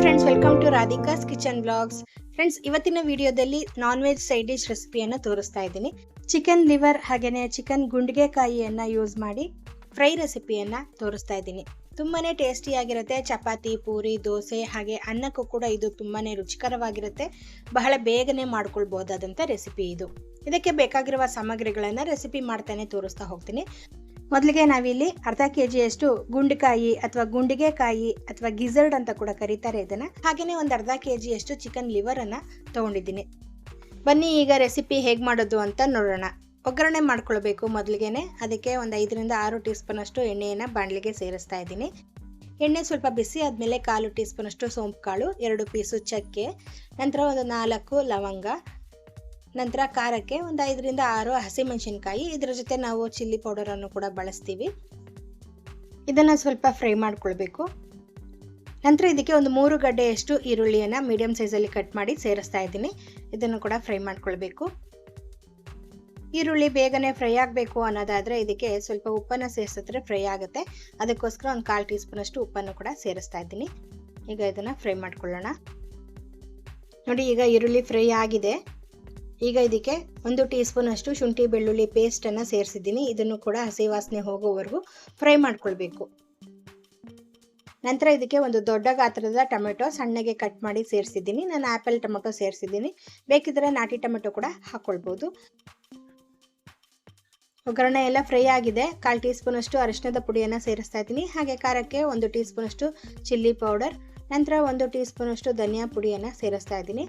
Friends welcome to Radhika's kitchen blogs friends ಇವತ್ತಿನ ವಿಡಿಯೋದಲ್ಲಿ non veg side dish ರೆಸಿಪಿಯನ್ನು ತೋರಿಸ್ತಾ ಇದ್ದೀನಿ. ಚಿಕನ್ ಲಿವರ್ ಹಾಗೆಯೇ ಚಿಕನ್ ಗುಂಡಿಗೆಕಾಯಿಯನ್ನು ಯೂಸ್ ಮಾಡಿ ಫ್ರೈ ರೆಸಿಪಿಯನ್ನು ತೋರಿಸ್ತಾ ಇದ್ದೀನಿ. ತುಂಬಾನೇ ಟೇಸ್ಟಿಯಾಗಿರುತ್ತೆ ಚಪಾತಿ, ಪೂರಿ, ದೋಸೆ ಹಾಗೆ ಅನ್ನಕ್ಕೂ ಕೂಡ ಇದು ತುಂಬಾನೇ ರುಚಿಕರವಾಗಿರುತ್ತೆ. ಬಹಳ ಬೇಗನೆ ಮಾಡ್ಕೊಳ್ಬೋದಾದಂಥ ರೆಸಿಪಿ ಇದು. ಇದಕ್ಕೆ ಬೇಕಾಗಿರುವ ಸಾಮಗ್ರಿಗಳನ್ನು ರೆಸಿಪಿ ಮಾಡ್ತಾನೆ ತೋರಿಸ್ತಾ ಹೋಗ್ತೀನಿ. ಮೊದಲಿಗೆ ನಾವಿಲ್ಲಿ ಅರ್ಧ ಕೆ ಜಿಯಷ್ಟು ಗುಂಡಿಕಾಯಿ ಅಥವಾ ಗುಂಡಿಗೆಕಾಯಿ ಅಥವಾ ಗಿಜರ್ಡ್ ಅಂತ ಕೂಡ ಕರೀತಾರೆ ಇದನ್ನ. ಹಾಗೆಯೇ ಒಂದು ಅರ್ಧ ಕೆ ಜಿಯಷ್ಟು ಚಿಕನ್ ಲಿವರ್ ಅನ್ನ ತಗೊಂಡಿದ್ದೀನಿ. ಬನ್ನಿ ಈಗ ರೆಸಿಪಿ ಹೇಗೆ ಮಾಡೋದು ಅಂತ ನೋಡೋಣ. ಒಗ್ಗರಣೆ ಮಾಡ್ಕೊಳ್ಬೇಕು ಮೊದಲಿಗೆ ಅದಕ್ಕೆ ಒಂದು ಐದರಿಂದ ಆರು ಟೀ ಎಣ್ಣೆಯನ್ನು ಬಾಣಲಿಗೆ ಸೇರಿಸ್ತಾ ಇದ್ದೀನಿ. ಎಣ್ಣೆ ಸ್ವಲ್ಪ ಬಿಸಿ ಆದಮೇಲೆ ಕಾಲು ಟೀ ಸ್ಪೂನಷ್ಟು ಸೋಂಪು ಕಾಳು ಎರಡು ಪೀಸು ಚಕ್ಕೆ, ನಂತರ ಒಂದು ನಾಲ್ಕು ಲವಂಗ ನಂತರ ಖಾರಕ್ಕೆ ಒಂದು ಐದರಿಂದ ಆರು ಹಸಿಮೆಣಸಿನ್ಕಾಯಿ. ಇದರ ಜೊತೆ ನಾವು ಚಿಲ್ಲಿ ಪೌಡರನ್ನು ಕೂಡ ಬಳಸ್ತೀವಿ. ಇದನ್ನು ಸ್ವಲ್ಪ ಫ್ರೈ ಮಾಡ್ಕೊಳ್ಬೇಕು. ನಂತರ ಇದಕ್ಕೆ ಒಂದು ಮೂರು ಗಡ್ಡೆಯಷ್ಟು ಈರುಳ್ಳಿಯನ್ನು ಮೀಡಿಯಮ್ ಸೈಜಲ್ಲಿ ಕಟ್ ಮಾಡಿ ಸೇರಿಸ್ತಾ ಇದ್ದೀನಿ. ಇದನ್ನು ಕೂಡ ಫ್ರೈ ಮಾಡ್ಕೊಳ್ಬೇಕು. ಈರುಳ್ಳಿ ಬೇಗನೆ ಫ್ರೈ ಆಗಬೇಕು ಅನ್ನೋದಾದರೆ ಇದಕ್ಕೆ ಸ್ವಲ್ಪ ಉಪ್ಪನ್ನು ಸೇರಿಸಿದ್ರೆ ಫ್ರೈ ಆಗುತ್ತೆ. ಅದಕ್ಕೋಸ್ಕರ ಒಂದು ಕಾಲು ಟೀ ಸ್ಪೂನಷ್ಟು ಉಪ್ಪನ್ನು ಕೂಡ ಸೇರಿಸ್ತಾ ಇದ್ದೀನಿ. ಈಗ ಇದನ್ನು ಫ್ರೈ ಮಾಡ್ಕೊಳ್ಳೋಣ. ನೋಡಿ, ಈಗ ಈರುಳ್ಳಿ ಫ್ರೈ ಆಗಿದೆ. ಈಗ ಇದಕ್ಕೆ ಒಂದು ಟೀ ಸ್ಪೂನ್ ಅಷ್ಟು ಶುಂಠಿ ಬೆಳ್ಳುಳ್ಳಿ ಪೇಸ್ಟನ್ನು ಸೇರಿಸಿದ್ದೀನಿ. ಇದನ್ನು ಕೂಡ ಹಸಿ ವಾಸನೆ ಹೋಗೋವರೆಗೂ ಫ್ರೈ ಮಾಡ್ಕೊಳ್ಬೇಕು. ನಂತರ ಇದಕ್ಕೆ ಒಂದು ದೊಡ್ಡ ಗಾತ್ರದ ಟೊಮೆಟೊ ಸಣ್ಣಗೆ ಕಟ್ ಮಾಡಿ ಸೇರಿಸಿದ್ದೀನಿ. ನಾನು ಆ್ಯಪಲ್ ಟೊಮೆಟೊ ಸೇರಿಸಿದ್ದೀನಿ. ಬೇಕಿದ್ರೆ ನಾಟಿ ಟೊಮೆಟೊ ಕೂಡ ಹಾಕ್ಕೊಳ್ಬೋದು ಒಗ್ಗರಣೆ ಎಲ್ಲ ಫ್ರೈ ಆಗಿದೆ. ಕಾಲು ಟೀ ಸ್ಪೂನಷ್ಟು ಅರಿಶಿಣದ ಪುಡಿಯನ್ನು ಸೇರಿಸ್ತಾ ಇದ್ದೀನಿ. ಹಾಗೆ ಖಾರಕ್ಕೆ ಒಂದು ಟೀ ಸ್ಪೂನಷ್ಟು ಚಿಲ್ಲಿ ಪೌಡರ್ ನಂತರ ಒಂದು ಟೀ ಸ್ಪೂನಷ್ಟು ಧನಿಯಾ ಪುಡಿಯನ್ನು ಸೇರಿಸ್ತಾ ಇದ್ದೀನಿ.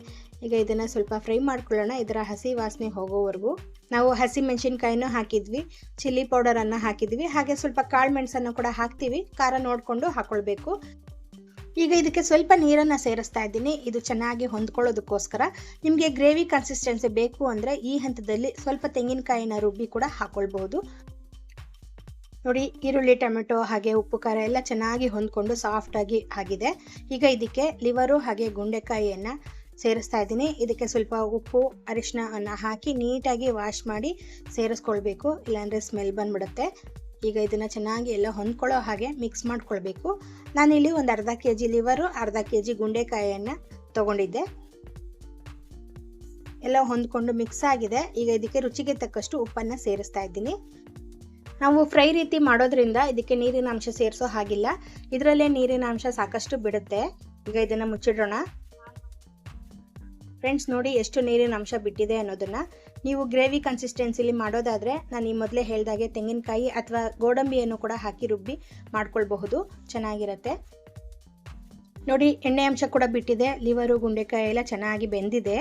ಈಗ ಇದನ್ನು ಸ್ವಲ್ಪ ಫ್ರೈ ಮಾಡ್ಕೊಳ್ಳೋಣ. ಇದರ ಹಸಿ ವಾಸನೆ ಹೋಗೋವರೆಗೂ ನಾವು ಹಸಿ ಮೆಣಸಿನ್ಕಾಯಿನೂ ಹಾಕಿದ್ವಿ, ಚಿಲ್ಲಿ ಪೌಡರನ್ನು ಹಾಕಿದ್ವಿ, ಹಾಗೆ ಸ್ವಲ್ಪ ಕಾಳು ಮೆಣಸನ್ನು ಕೂಡ ಹಾಕ್ತೀವಿ. ಖಾರ ನೋಡಿಕೊಂಡು ಹಾಕ್ಕೊಳ್ಬೇಕು ಈಗ ಇದಕ್ಕೆ ಸ್ವಲ್ಪ ನೀರನ್ನು ಸೇರಿಸ್ತಾ ಇದ್ದೀನಿ. ಇದು ಚೆನ್ನಾಗಿ ಹೊಂದ್ಕೊಳ್ಳೋದಕ್ಕೋಸ್ಕರ ನಿಮಗೆ ಗ್ರೇವಿ ಕನ್ಸಿಸ್ಟೆನ್ಸಿ ಬೇಕು ಅಂದರೆ ಈ ಹಂತದಲ್ಲಿ ಸ್ವಲ್ಪ ತೆಂಗಿನಕಾಯಿನ ರುಬ್ಬಿ ಕೂಡ ಹಾಕ್ಕೊಳ್ಬಹುದು ನೋಡಿ ಈರುಳ್ಳಿ, ಟೊಮೆಟೊ ಹಾಗೆ ಉಪ್ಪು, ಖಾರ ಎಲ್ಲ ಚೆನ್ನಾಗಿ ಹೊಂದ್ಕೊಂಡು ಸಾಫ್ಟಾಗಿ ಆಗಿದೆ. ಈಗ ಇದಕ್ಕೆ ಲಿವರು ಹಾಗೆ ಗುಂಡೆಕಾಯಿಯನ್ನು ಸೇರಿಸ್ತಾ ಇದ್ದೀನಿ. ಇದಕ್ಕೆ ಸ್ವಲ್ಪ ಉಪ್ಪು ಅರಿಶಿನ ಹಾಕಿ ನೀಟಾಗಿ ವಾಶ್ ಮಾಡಿ ಸೇರಿಸ್ಕೊಳ್ಬೇಕು. ಇಲ್ಲಾಂದರೆ ಸ್ಮೆಲ್ ಬಂದ್ಬಿಡುತ್ತೆ. ಈಗ ಇದನ್ನು ಚೆನ್ನಾಗಿ ಎಲ್ಲ ಹೊಂದ್ಕೊಳ್ಳೋ ಹಾಗೆ ಮಿಕ್ಸ್ ಮಾಡ್ಕೊಳ್ಬೇಕು. ನಾನಿಲ್ಲಿ ಒಂದು ಅರ್ಧ ಕೆ ಜಿ ಲಿವರು ಅರ್ಧ ಕೆ ಜಿ ಗುಂಡೆಕಾಯಿಯನ್ನು ತೊಗೊಂಡಿದ್ದೆ. ಎಲ್ಲ ಹೊಂದ್ಕೊಂಡು ಮಿಕ್ಸ್ ಆಗಿದೆ. ಈಗ ಇದಕ್ಕೆ ರುಚಿಗೆ ತಕ್ಕಷ್ಟು ಉಪ್ಪನ್ನು ಸೇರಿಸ್ತಾ ಇದ್ದೀನಿ. ನಾವು ಫ್ರೈ ರೀತಿ ಮಾಡೋದ್ರಿಂದ ಇದಕ್ಕೆ ನೀರಿನ ಅಂಶ ಸೇರಿಸೋ ಹಾಗಿಲ್ಲ. ಇದರಲ್ಲೇ ನೀರಿನ ಅಂಶ ಸಾಕಷ್ಟು ಬಿಡುತ್ತೆ. ಈಗ ಇದನ್ನು ಮುಚ್ಚಿಡೋಣ. ಫ್ರೆಂಡ್ಸ್, ನೋಡಿ ಎಷ್ಟು ನೀರಿನ ಅಂಶ ಬಿಟ್ಟಿದೆ ಅನ್ನೋದನ್ನು. ನೀವು ಗ್ರೇವಿ ಕನ್ಸಿಸ್ಟೆನ್ಸಿಲಿ ಮಾಡೋದಾದರೆ ನಾನು ಈ ಮೊದಲೇ ಹೇಳಿದಾಗೆ ತೆಂಗಿನಕಾಯಿ ಅಥವಾ ಗೋಡಂಬಿಯನ್ನು ಕೂಡ ಹಾಕಿ ರುಬ್ಬಿ ಮಾಡ್ಕೊಳ್ಬಹುದು. ಚೆನ್ನಾಗಿರುತ್ತೆ. ನೋಡಿ, ಎಣ್ಣೆ ಅಂಶ ಕೂಡ ಬಿಟ್ಟಿದೆ. ಲಿವರು, ಗುಂಡೆಕಾಯಿ ಎಲ್ಲ ಚೆನ್ನಾಗಿ ಬೆಂದಿದೆ.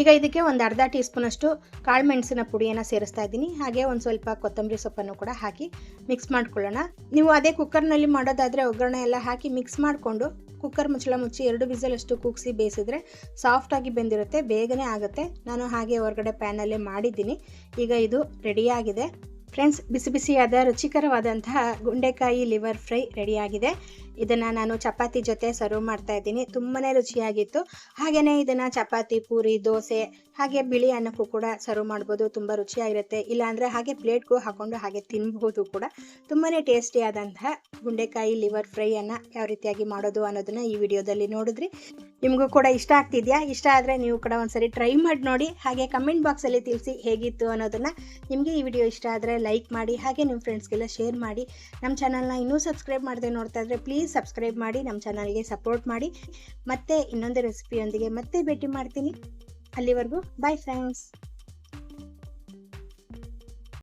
ಈಗ ಇದಕ್ಕೆ ಒಂದು ಅರ್ಧ ಟೀ ಸ್ಪೂನಷ್ಟು ಕಾಳು ಮೆಣಸಿನ ಪುಡಿಯನ್ನು ಸೇರಿಸ್ತಾ ಇದ್ದೀನಿ. ಹಾಗೆ ಒಂದು ಸ್ವಲ್ಪ ಕೊತ್ತಂಬರಿ ಸೊಪ್ಪನ್ನು ಕೂಡ ಹಾಕಿ ಮಿಕ್ಸ್ ಮಾಡ್ಕೊಳ್ಳೋಣ. ನೀವು ಅದೇ ಕುಕ್ಕರ್ನಲ್ಲಿ ಮಾಡೋದಾದರೆ ಒಗ್ಗರಣೆ ಎಲ್ಲ ಹಾಕಿ ಮಿಕ್ಸ್ ಮಾಡಿಕೊಂಡು ಕುಕ್ಕರ್ ಮುಚ್ಚಳ ಮುಚ್ಚಿ ಎರಡು ಬಿಸಲಷ್ಟು ಕೂಗಿಸಿ ಬೇಯಿಸಿದ್ರೆ ಸಾಫ್ಟಾಗಿ ಬೆಂದಿರುತ್ತೆ, ಬೇಗನೆ ಆಗುತ್ತೆ. ನಾನು ಹಾಗೆ ಹೊರಗಡೆ ಪ್ಯಾನಲ್ಲೇ ಮಾಡಿದ್ದೀನಿ. ಈಗ ಇದು ರೆಡಿಯಾಗಿದೆ ಫ್ರೆಂಡ್ಸ್ ಬಿಸಿ ಬಿಸಿಯಾದ ರುಚಿಕರವಾದಂತಹ ಗುಂಡೆಕಾಯಿ ಲಿವರ್ ಫ್ರೈ ರೆಡಿಯಾಗಿದೆ ಇದನ್ನು ನಾನು ಚಪಾತಿ ಜೊತೆ ಸರ್ವ್ ಮಾಡ್ತಾ ಇದ್ದೀನಿ. ತುಂಬಾ ರುಚಿಯಾಗಿತ್ತು. ಹಾಗೆಯೇ ಇದನ್ನು ಚಪಾತಿ, ಪೂರಿ, ದೋಸೆ, ಹಾಗೆ ಬಿಳಿ ಅನ್ನಕ್ಕೂ ಕೂಡ ಸರ್ವ್ ಮಾಡ್ಬೋದು. ತುಂಬ ರುಚಿಯಾಗಿರುತ್ತೆ. ಇಲ್ಲಾಂದರೆ ಹಾಗೆ ಪ್ಲೇಟ್ಗೂ ಹಾಕೊಂಡು ಹಾಗೆ ತಿನ್ಬಹುದು ಕೂಡ. ತುಂಬಾ ಟೇಸ್ಟಿಯಾದಂತಹ ಗುಂಡೆಕಾಯಿ ಲಿವರ್ ಫ್ರೈಯನ್ನು ಯಾವ ರೀತಿಯಾಗಿ ಮಾಡೋದು ಅನ್ನೋದನ್ನು ಈ ವಿಡಿಯೋದಲ್ಲಿ ನೋಡಿದ್ರಿ. ನಿಮಗೂ ಕೂಡ ಇಷ್ಟ ಆಗ್ತಿದೆಯಾ? ಇಷ್ಟ ಆದರೆ ನೀವು ಕೂಡ ಒಂದ್ಸರಿ ಟ್ರೈ ಮಾಡಿ ನೋಡಿ. ಹಾಗೆ ಕಮೆಂಟ್ ಬಾಕ್ಸಲ್ಲಿ ತಿಳಿಸಿ ಹೇಗಿತ್ತು ಅನ್ನೋದನ್ನು ನಿಮಗೆ ಈ ವಿಡಿಯೋ ಇಷ್ಟ ಆದರೆ ಲೈಕ್ ಮಾಡಿ, ಹಾಗೆ ನಿಮ್ಮ ಫ್ರೆಂಡ್ಸ್ಗೆಲ್ಲ ಶೇರ್ ಮಾಡಿ. ನಮ್ಮ ಚಾನಲ್ನ ಇನ್ನೂ ಸಬ್ಸ್ಕ್ರೈಬ್ ಮಾಡದೆ ನೋಡ್ತಾ ಇದ್ರೆ ಪ್ಲೀಸ್ ಸಬ್ಸ್ಕ್ರೈಬ್ ಮಾಡಿ ನಮ್ಮ ಚಾನಲ್ಗೆ ಸಪೋರ್ಟ್ ಮಾಡಿ. ಮತ್ತೆ ಇನ್ನೊಂದು ರೆಸಿಪಿಯೊಂದಿಗೆ ಮತ್ತೆ ಭೇಟಿ ಮಾಡ್ತೀನಿ. ಅಲ್ಲಿವರೆಗೂ ಬಾಯ್ ಫ್ರೆಂಡ್ಸ್